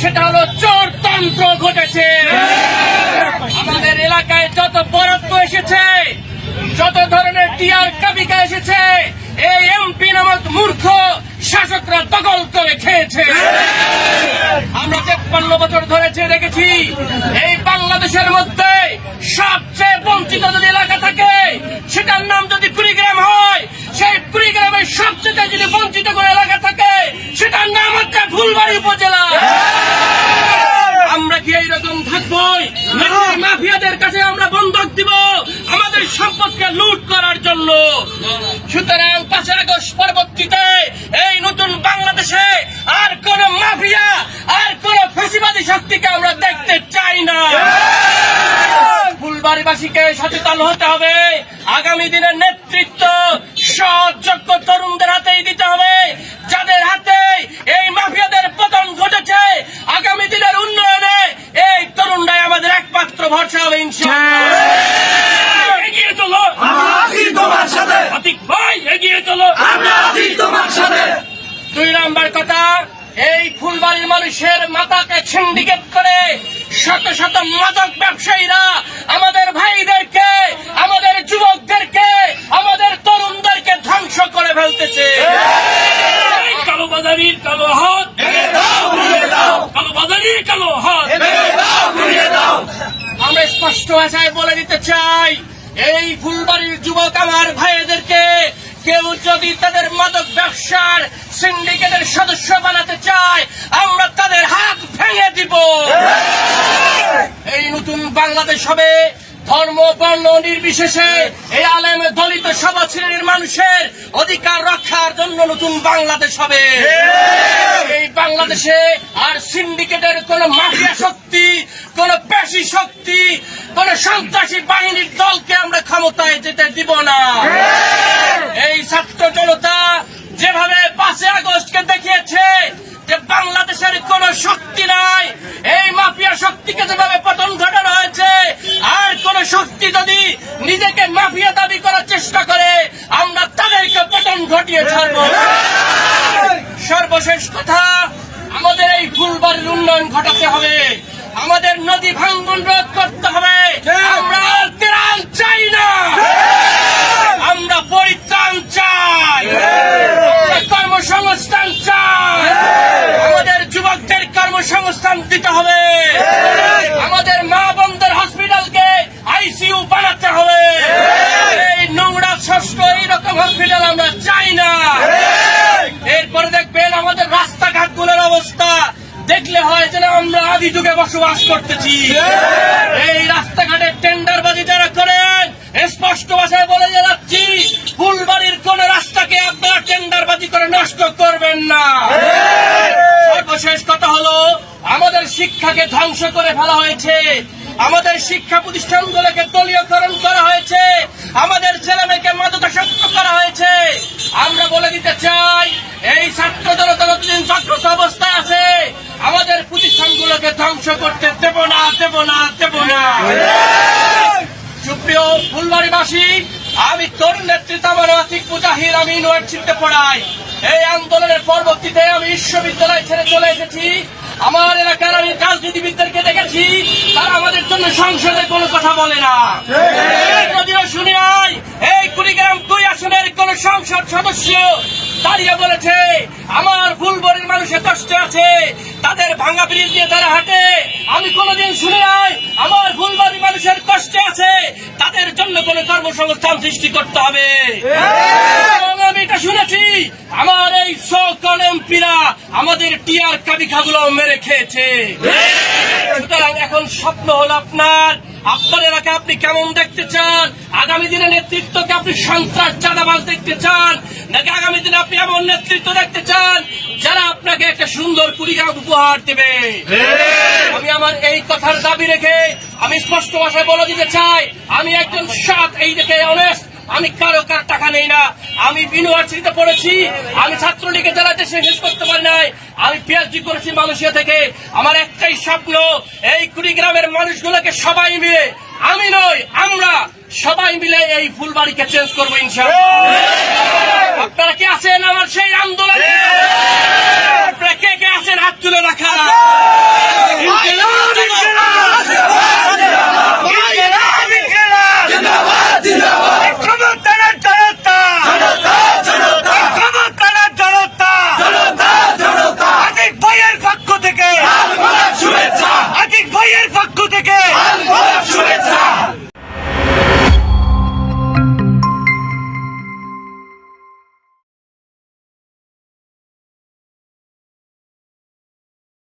সেটা হলো চোরতন্ত্র ঘটেছে। আমাদের এলাকায় যত বরাদ্দ এসেছে, যত ধরনের টিআর কাবিকা এসেছে, এই এমপি নামক মূর্খ শাসকরা দখল করে খেয়েছে। আমরা তেপ্পান্ন বছর ধরে চেয়ে দেখেছি এই বাংলাদেশের মধ্যে সবচেয়ে বঞ্চিত যদি এলাকা থাকে, সেটার নাম যদি কুড়িগ্রাম হয়, সেই কুড়িগ্রামের সবচেয়ে যদি বঞ্চিত করে এলাকা থাকে, সেটার নাম হচ্ছে ফুলবাড়ি উপজেলা আমরা কি এইরকম থাকবোই নাকি মাফিয়াদের কাছে আমরা বন্ধক দিব আমাদের সম্পদকে লুট করার জন্য। সুতরাং পাঁচই আগস্ট পরবর্তীতে এই নতুন বাংলাদেশে আর কোন মাফিয়া, আর কোন ফেসিবাদী শক্তিকে আমরা দেখতে চাই না। ফুলবাড়িবাসীকে সচেতন হতে হবে। আগামী দিনের নেতৃত্ব সৎ যোগ্য তরুণদের হাতেই দিতে হবে। যাদের হাতে এই মাফিয়াদের পতন ঘটেছে আগামী দিনের উন্নয়নে এই তরুণরাই আমাদের একমাত্র ভরসা হবে ইনশাআল্লাহ এগিয়ে চলো আমরা আছি তোমার সাথে আতিক ভাই এগিয়ে চলো। আমরা আছি তোমার সাথে। দুই নাম্বার কথা এই ফুলবাড়ির মানুষের মাথাকে সিন্ডিকেট করে শত শত মাদক ব্যবসায়ীরা আমাদের ভাইদেরকে আমাদের যুবকদেরকে আমাদের তরুণদেরকে ধ্বংস করে ফেলতেছে। এই কালোবাজারির কালো হাত দাও কালোবাজারির কালো হাত আমরা স্পষ্ট ভাষায় বলে দিতে চাই এই ফুলবাড়ির যুবক আমার ভাইদেরকে কেউ যদি তাদের মাদক ব্যবসার সিন্ডিকেটের সদস্য বানাতে চায় আমরা তাদের হাত ভেঙে দিব। এই নতুন বাংলাদেশ হবে। ধর্ম বর্ণ নির্বিশেষে এই আলেম দলিত সব শ্রেণির মানুষের অধিকার রক্ষার জন্য নতুন বাংলাদেশ হবে। এই বাংলাদেশে আর সিন্ডিকেটের কোন মাফিয়া শক্তি কোন পেশি শক্তি কোন সন্ত্রাসী বাহিনীর দলকে আমরা ক্ষমতায় যেতে দিব না। এই ছাত্র জনতা যেভাবে পাঁচে আগস্টকে দেখিয়েছে যে বাংলাদেশের কোন শক্তি নাই এই মাফিয়া শক্তিকে যেভাবে মাফিয়া দাবি করার চেষ্টা করে, আমরা তাদেরকে পতন ঘটিয়ে ছাড়ব। সর্বশেষ কথা, আমাদের এই ফুলবাড়ির উন্নয়ন ঘটাতে হবে। আমাদের নদী ভাঙ্গন রোধ করতে হবে আমরা আর ত্রাণ চাই না আমরা পরিত্রাণ চাই আমরা কর্মসংস্থান চাই আমাদের যুবকদের কর্মসংস্থান দিতে হবে আমাদের মা বোনদের হসপিটালকে আইসিইউ বানাতে হবে এই নোংরা ষষ্ঠ এইরকম হসপিটাল আমরা চাই না। এরপরে দেখবেন আমাদের রাস্তাঘাটগুলোর অবস্থা। দেখলে হয় যেন আমরা আদি যুগে বসবাস করতেছি। এই রাস্তাঘাটের টেন্ডারবাজি যারা করেন, স্পষ্ট ভাষায় বলে যাচ্ছি ফুলবাড়ির কোন রাস্তাকে আপনারা টেন্ডারবাজি করে নষ্ট করবেন না। সর্বশেষ কথা হলো, আমাদের শিক্ষাকে ধ্বংস করে ফেলা হয়েছে। আমাদের শিক্ষা প্রতিষ্ঠানগুলোকে দলীয়করণ করা হয়েছে। আমাদের ছেলেমেয়েকে মাদকাসক্ত করা হয়েছে। আমরা বলে দিতে চাই, এই ছাত্র জনতা যতদিন জাগ্রত অবস্থায় আছে। আমাদের প্রতিষ্ঠানগুলোকে ধ্বংস করতে দেব না দেব না দেব না। সুপ্রিয় ফুলবাড়িবাসী, আমি তরুণ নেতৃত্ব আমার আতিক মুজাহির আমি ইউনিভার্সিটিতে পড়াই। এই আন্দোলনের পরবর্তীতে আমি বিশ্ববিদ্যালয় ছেড়ে চলে এসেছি। আমার এলাকার আমি রাজনীতিবিদদেরকে দেখেছি। জন্য সংসদে কোনো কথা বলে না। যদিও শুনি নাই এই কুড়িগ্রাম দুই আসনের কোন সংসদ সদস্য দাঁড়িয়ে বলেছে আমার ফুলবরির মানুষের কষ্টে আছে তাদের ভাঙা ব্রিজ দিয়ে তারা হাঁটে। আমি কোনোদিন শুনি নাই আমার ফুলবাড়ি মানুষের কষ্টে আছে তাদের জন্য কোনো কর্মসংস্থান সৃষ্টি করতে হবে। আমি এটা শুনেছি আমার এই সকল এমপিরা আমাদের টিআর কাবিখাগুলো মেরে খেয়েছে। এখন স্বপ্ন হল আপনার। আপনার এলাকা আপনি কেমন দেখতে চান? আগামী দিনে নেতৃত্বকে আপনি সন্ত্রাস চাঁদাবাজ দেখতে চান? নাকি আগামী দিনে আপনি এমন নেতৃত্ব দেখতে চান? যারা আপনাকে একটা সুন্দর কুড়িগ্রাম উপহার দেবে। আমি আমার এই কথার দাবি রেখে আমি স্পষ্ট ভাষায় বলে দিতে চাই আমি একজন সৎ এই দেখে অনেস্ট আমি কারও কার টাকা নেই না। আমি ইউনিভার্সিটিতে পড়েছি, আমি ছাত্রলীগের যারা দেশে শেষ করতে পারি নাই, আমি পিএইচডি করেছি মালয়েশিয়া থেকে। আমার একটাই স্বপ্ন, এই কুড়িগ্রামের মানুষগুলোকে সবাই মিলে, আমি নই, আমরা সবাই মিলে এই ফুলবাড়িকে চেঞ্জ করব ইনশাআল্লাহ। আপনারা কি আছেন আমার সেই আন্দোলনে?